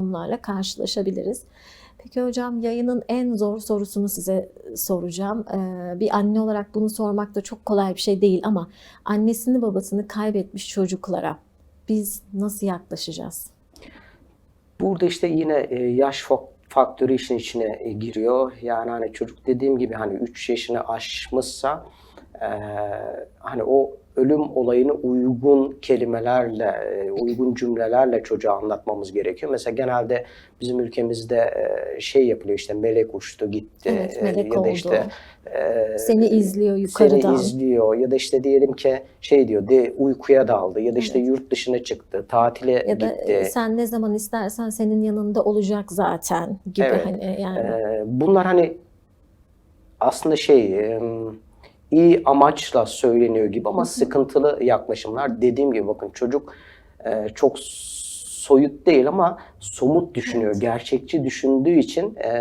durumlarla karşılaşabiliriz. Peki hocam yayının en zor sorusunu size soracağım. Ee, bir anne olarak bunu sormak da çok kolay bir şey değil ama annesini babasını kaybetmiş çocuklara biz nasıl yaklaşacağız? Burada işte yine e, yaş fak- faktörü işin içine e, giriyor. Yani hani çocuk dediğim gibi hani 3 yaşını aşmışsa e, hani o ölüm olayını uygun kelimelerle, uygun cümlelerle çocuğa anlatmamız gerekiyor. Mesela genelde bizim ülkemizde şey yapılıyor işte melek uçtu gitti Evet, melek ya da oldu. işte e, Seni izliyor yukarıdan. seni izliyor ya da işte diyelim ki şey diyor de uykuya daldı ya da işte Evet. yurt dışına çıktı, tatile Ya da gitti. sen ne zaman istersen senin yanında olacak zaten gibi Evet. hani yani. Bunlar hani aslında şey iyi amaçla söyleniyor gibi ama sıkıntılı yaklaşımlar. Dediğim gibi bakın çocuk e, çok soyut değil ama somut düşünüyor, Evet. gerçekçi düşündüğü için e,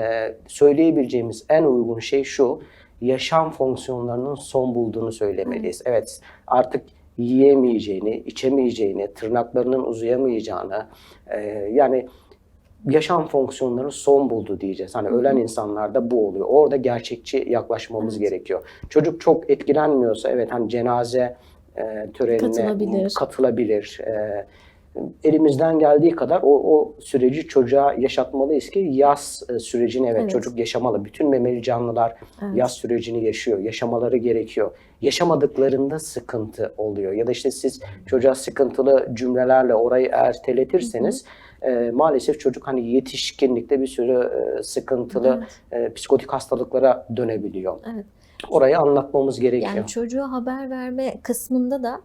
söyleyebileceğimiz en uygun şey şu. Yaşam fonksiyonlarının son bulduğunu söylemeliyiz. Evet, artık yiyemeyeceğini, içemeyeceğini, tırnaklarının uzayamayacağını, e, yani yaşam fonksiyonları son buldu diyeceğiz. Hani ölen insanlarda bu oluyor. Orada gerçekçi yaklaşmamız Evet. gerekiyor. Çocuk çok etkilenmiyorsa evet hani cenaze e, törenine Katılabilir. katılabilir. E, elimizden geldiği kadar o, o süreci çocuğa yaşatmalıyız ki yaz e, sürecini evet, Evet. çocuk yaşamalı. Bütün memeli canlılar Evet. yaz sürecini yaşıyor. Yaşamaları gerekiyor. Yaşamadıklarında sıkıntı oluyor. Ya da işte siz çocuğa sıkıntılı cümlelerle orayı erteletirseniz e, maalesef çocuk hani yetişkinlikte bir sürü e, sıkıntılı e, psikotik hastalıklara dönebiliyor. Evet. Orayı anlatmamız gerekiyor. Yani çocuğa haber verme kısmında da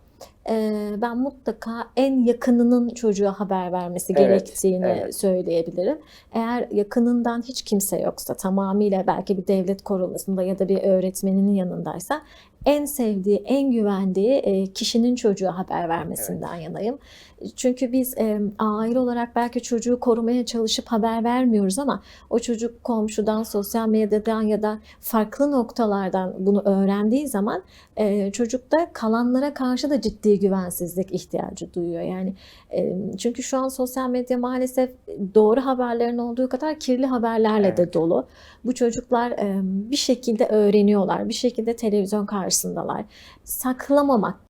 ben mutlaka en yakınının çocuğa haber vermesi Evet, gerektiğini evet. söyleyebilirim. Eğer yakınından hiç kimse yoksa tamamıyla belki bir devlet korumasında ya da bir öğretmeninin yanındaysa en sevdiği, en güvendiği kişinin çocuğa haber vermesinden yanayım. Çünkü biz aile olarak belki çocuğu korumaya çalışıp haber vermiyoruz ama o çocuk komşudan, sosyal medyadan ya da farklı noktalardan bunu öğrendiği zaman çocukta kalanlara karşı da ciddi güvensizlik ihtiyacı duyuyor. Yani e, çünkü şu an sosyal medya maalesef doğru haberlerin olduğu kadar kirli haberlerle de Evet. dolu. Bu çocuklar e, bir şekilde öğreniyorlar, bir şekilde televizyon karşısındalar. Saklamamak